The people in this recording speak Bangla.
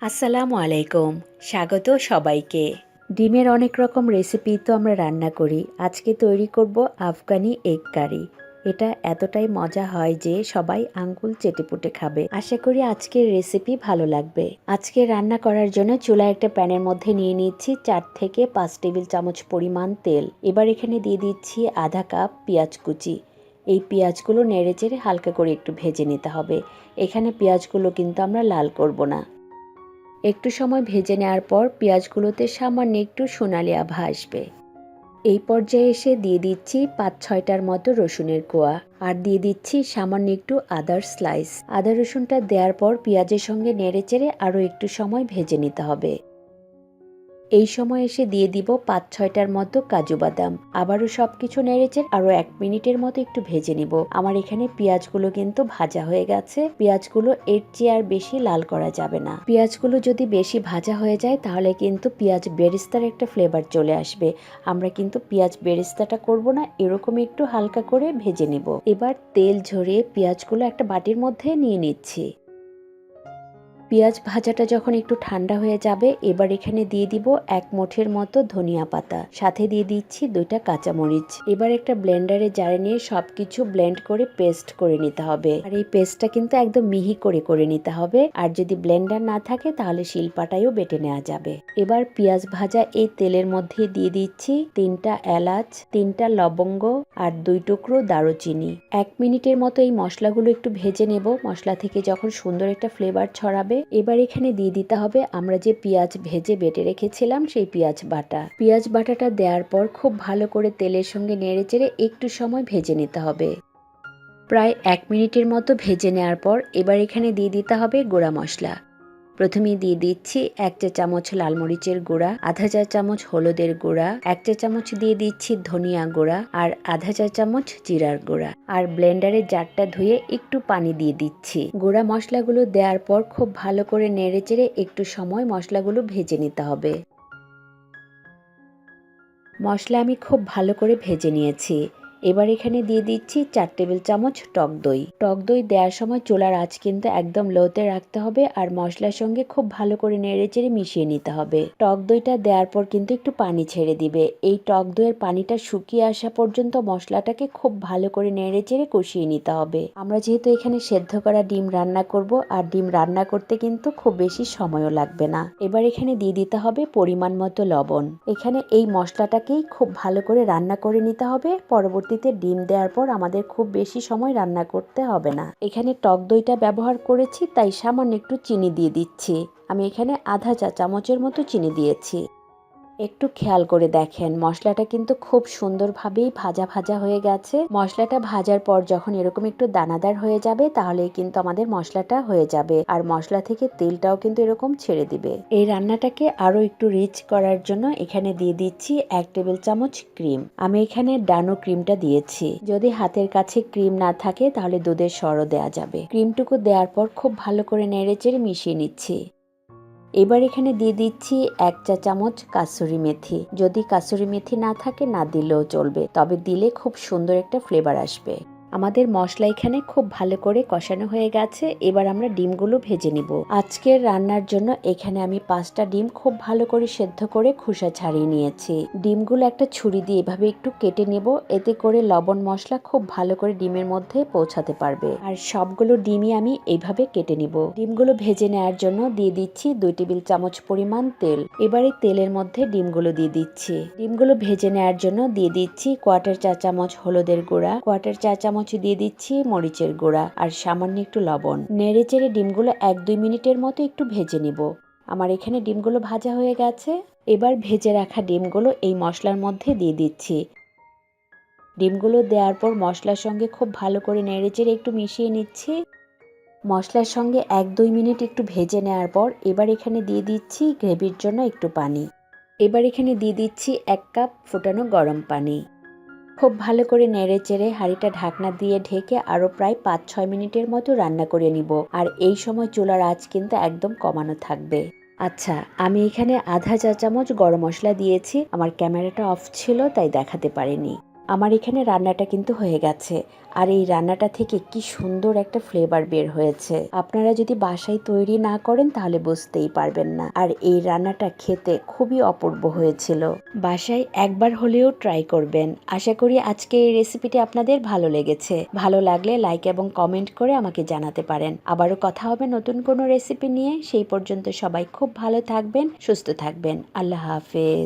আসসালামু আলাইকুম। স্বাগত সবাইকে। ডিমের অনেক রকম রেসিপি তো আমরা রান্না করি। আজকে তৈরি করব আফগানি এগ কারি এটা এতটাই মজা হয় যে সবাই আঙ্গুল চেটেপুটে খাবে। আশা করি আজকের রেসিপি ভালো লাগবে। আজকে রান্না করার জন্য চুলা একটা প্যানের মধ্যে নিয়ে নিচ্ছি চার থেকে পাঁচ টেবিল চামচ পরিমাণ তেল। এবার এখানে দিয়ে দিচ্ছি আধা কাপ পেঁয়াজ কুচি। এই পেঁয়াজগুলো নেড়ে চেড়ে হালকা করে একটু ভেজে নিতে হবে। এখানে পেঁয়াজগুলো কিন্তু আমরা লাল করব না। একটু সময় ভেজে নেওয়ার পর পেঁয়াজগুলোতে সামান্য একটু সোনালি আভা আসবে। এই পর্যায়ে এসে দিয়ে দিচ্ছি পাঁচ ছয়টার মতো রসুনের কোয়া। আর দিয়ে দিচ্ছি সামান্য একটু আদার স্লাইস। আদা রসুনটা দেওয়ার পর পেঁয়াজের সঙ্গে নেড়ে চেড়ে আরও একটু সময় ভেজে নিতে হবে। এই সময় এসে দিয়ে দিব পাঁচ ছয়টার মতো কাজু বাদাম। আবারও সব কিছু নেড়েচে আরও এক মিনিটের মতো একটু ভেজে নিব। আমার এখানে পেঁয়াজগুলো কিন্তু ভাজা হয়ে গেছে। পেঁয়াজগুলো এর চেয়ে আর বেশি লাল করা যাবে না। পেঁয়াজগুলো যদি বেশি ভাজা হয়ে যায়, তাহলে কিন্তু পেঁয়াজ বেরিস্তার একটা ফ্লেভার চলে আসবে। আমরা কিন্তু পেঁয়াজ বেরিস্তাটা করব না এরকম একটু হালকা করে ভেজে নিব। এবার তেল ঝরিয়ে পেঁয়াজগুলো একটা বাটির মধ্যে নিয়ে নিচ্ছি। পেঁয়াজ ভাজাটা যখন একটু ঠান্ডা হয়ে যাবে, এবার এখানে দিয়ে দিব এক মুঠের মতো ধনিয়া পাতা। সাথে দিয়ে দিচ্ছি দুইটা কাঁচামরিচ। এবার একটা ব্লেন্ডারে জারে নিয়ে সবকিছু ব্লেন্ড করে পেস্ট করে নিতে হবে। আর এই পেস্টটা কিন্তু একদম মিহি করে করে নিতে হবে। আর যদি ব্লেন্ডার না থাকে, তাহলে শিলপাটাইও বেটে নেওয়া যাবে। এবার পেঁয়াজ ভাজা এই তেলের মধ্যে দিয়ে দিচ্ছি তিনটা এলাচ, তিনটা লবঙ্গ আর দুই টুকরো দারুচিনি। এক মিনিটের মতো এই মশলাগুলো একটু ভেজে নেব। মশলা থেকে যখন সুন্দর একটা ফ্লেভার ছড়াবে এবার এখানে দিয়ে দিতে হবে আমরা যে পেঁয়াজ ভেজে বেটে রেখেছিলাম সেই পেঁয়াজ বাটা। পেঁয়াজ বাটাটা দেওয়ার পর খুব ভালো করে তেলের সঙ্গে নেড়ে চেড়ে একটু সময় ভেজে নিতে হবে। প্রায় এক মিনিটের মতো ভেজে নেওয়ার পর এবার এখানে দিয়ে দিতে হবে গোড়া মশলা। প্রথমে দিয়ে দিচ্ছি এক চা চামচ লাল মরিচের গুঁড়া, আধা চা চামচ হলুদের গুঁড়া, এক চা চামচ দিয়ে দিচ্ছি ধনিয়া গুঁড়া আর আধা চা চামচ জিরার গুঁড়া। আর ব্লেন্ডারের জারটা ধুয়ে একটু পানি দিয়ে দিচ্ছি। গুঁড়া মশলাগুলো দেওয়ার পর খুব ভালো করে নেড়ে চেড়ে একটু সময় মশলাগুলো ভেজে নিতে হবে। মশলা আমি খুব ভালো করে ভেজে নিয়েছি। এবার এখানে দিয়ে দিচ্ছি চার টেবিল চামচ টক দই। টক দই দেওয়ার সময় চুলার আঁচ কিন্তু একদম লোতে রাখতে হবে আর মশলার সঙ্গে খুব ভালো করে নেড়ে চেড়ে মিশিয়ে নিতে হবে। টক দইটা দেওয়ার পর কিন্তু একটু পানি ছেড়ে দিবে। এই টক দইয়ের পানিটা শুকিয়ে আসা পর্যন্ত মশলাটাকে খুব ভালো করে নেড়ে চেড়ে কষিয়ে নিতে হবে। আমরা যেহেতু এখানে সেদ্ধ করা ডিম রান্না করব আর ডিম রান্না করতে কিন্তু খুব বেশি সময়ও লাগবে না। এবার এখানে দিয়ে দিতে হবে পরিমাণ মতো লবণ। এখানে এই মশলাটাকেই খুব ভালো করে রান্না করে নিতে হবে। পরবর্তী পরবর্তীতে ডিম দেওয়ার পর আমাদের খুব বেশি সময় রান্না করতে হবে না। এখানে টক দইটা ব্যবহার করেছি, তাই সামান্য একটু চিনি দিয়ে দিচ্ছি। আমি এখানে আধা চা চামচের মতো চিনি দিয়েছি। একটু খেয়াল করে দেখেন। মশলাটা কিন্তু খুব সুন্দরভাবেই ভাজা ভাজা হয়ে গেছে। মশলাটা ভাজার পর যখন এরকম একটু দানাদার হয়ে যাবে, তাহলেই কিন্তু আমাদের মশলাটা হয়ে যাবে। আর মশলা থেকে তেলটাও কিন্তু এরকম ছেড়ে দিবে। এই রান্নাটাকে আরও একটু রিচ করার জন্য এখানে দিয়ে দিচ্ছি এক টেবিল চামচ ক্রিম। আমি এখানে ডানো ক্রিমটা দিয়েছি। যদি হাতের কাছে ক্রিম না থাকে, তাহলে দুধের সরও দেওয়া যাবে। ক্রিমটুকু দেওয়ার পর খুব ভালো করে নেড়ে চেড়ে মিশিয়ে নিচ্ছি। এবার এখানে দিয়ে দিচ্ছি এক চা চামচ কাসুরি মেথি। যদি কাসুরি মেথি না থাকে, না দিলেও চলবে। তবে দিলে খুব সুন্দর একটা ফ্লেভার আসবে। আমাদের মশলা এখানে খুব ভালো করে কষানো হয়ে গেছে, এবার আমরা ডিমগুলো ভেজে নিব। আজকের রান্নার জন্য এখানে আমি পাঁচটা ডিম খুব ভালো করে সেদ্ধ করে খোসা ছাড়িয়ে নিয়েছি। ডিমগুলো একটা ছুরি দিয়ে এভাবে একটু কেটে নেব, এতে করে লবণ মশলা খুব ভালো করে ডিমের মধ্যে পৌঁছাতে পারবে। আর সবগুলো ডিমই আমি এইভাবে কেটে নিব। ডিমগুলো ভেজে নেওয়ার জন্য দিয়ে দিচ্ছি দুই টেবিল চামচ পরিমাণ তেল। এবারে তেলের মধ্যে ডিমগুলো দিয়ে দিচ্ছি। ডিমগুলো ভেজে নেওয়ার জন্য দিয়ে দিচ্ছি কোয়ার্টার চা চামচ হলুদের গুঁড়া, কোয়ার্টার চা চামচ চামচ দিয়ে দিচ্ছি মরিচের গুঁড়া আর সামান্য একটু লবণ। নেড়ে চেড়ে ডিমগুলো এক দুই মিনিটের মতো একটু ভেজে নিব। আমার এখানে ডিমগুলো ভাজা হয়ে গেছে। এবার ভেজে রাখা ডিমগুলো এই মশলার মধ্যে দিয়ে দিচ্ছি। ডিমগুলো দেওয়ার পর মশলার সঙ্গে খুব ভালো করে নেড়ে চেড়ে একটু মিশিয়ে নিচ্ছি। মশলার সঙ্গে এক দুই মিনিট একটু ভেজে নেওয়ার পর এবার এখানে দিয়ে দিচ্ছি গ্রেভির জন্য একটু পানি। এবার এখানে দিয়ে দিচ্ছি এক কাপ ফোটানো গরম পানি। খুব ভালো করে নেড়ে চেড়ে হাঁড়িটা ঢাকনা দিয়ে ঢেকে আরও প্রায় পাঁচ ছয় মিনিটের মতো রান্না করে নিব। আর এই সময় চুলার আঁচ কিন্তু একদম কমানো থাকবে। আচ্ছা আমি এখানে আধা চা চামচ গরম মশলা দিয়েছি। আমার ক্যামেরাটা অফ ছিল, তাই দেখাতে পারিনি। আমার এখানে রান্নাটা কিন্তু হয়ে গেছে। আর এই রান্নাটা থেকে কি সুন্দর একটা ফ্লেভার বের হয়েছে। আপনারা যদি বাসায় তৈরি না করেন তাহলে বুঝতেই পারবেন না। আর এই রান্নাটা খেতে খুবই অপূর্ব হয়েছিল। বাসায় একবার হলেও ট্রাই করবেন। আশা করি আজকের এই রেসিপিটি আপনাদের ভালো লেগেছে। ভালো লাগলে লাইক এবং কমেন্ট করে আমাকে জানাতে পারেন। আবারও কথা হবে নতুন কোনো রেসিপি নিয়ে। সেই পর্যন্ত সবাই খুব ভালো থাকবেন, সুস্থ থাকবেন। আল্লাহ হাফেজ।